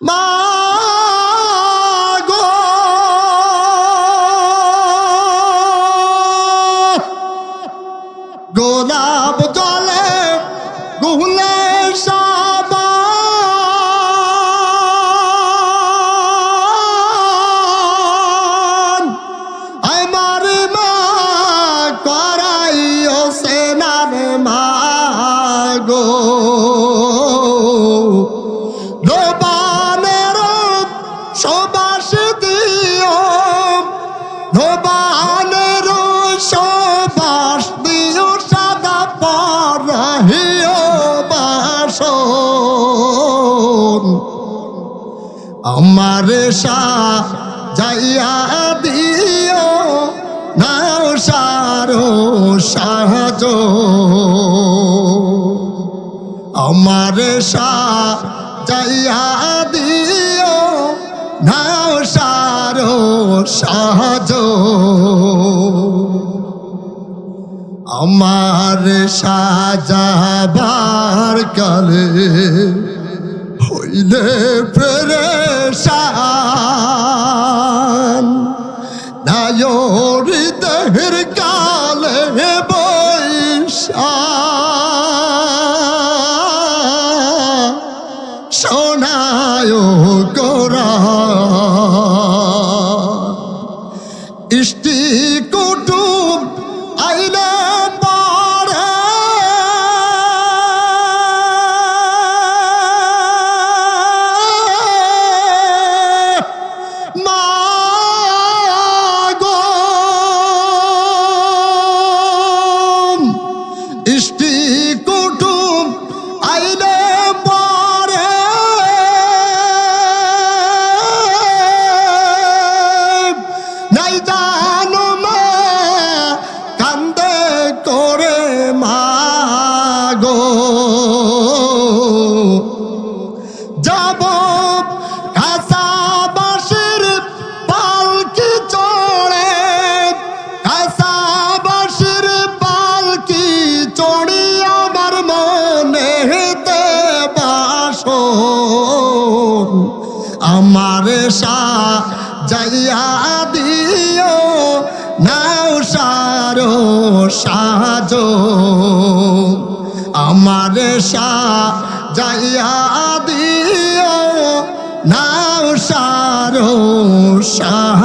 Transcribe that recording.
মা গো। গোলাপ জলে গুলে সাবান আমার মা করাইও সেনার মা গো। সবাস দিও, ধোবানের সবাস দিও, সাদা পরাহিও বাসন। আমার সা যাইয়া দিও, নাও সারো সাহায আমার সা যাইয়া দিও নাও সারো সাহায আমার সাজাবার কালে হইলে প্রেশান নায়রি দেহের কালে ইষ্টি কুটুম আইলেন গো ইষ্টি যাব কাঁচা বাঁশের পালকি চড়ে। কাঁচা বাঁশের পালকি চড়ি আমার মনে হেতে বাসো। আমার সা যাইয়া দিও নাও সারো সাজো। আমার সা যাইয়া দিও নাও সারো সাজো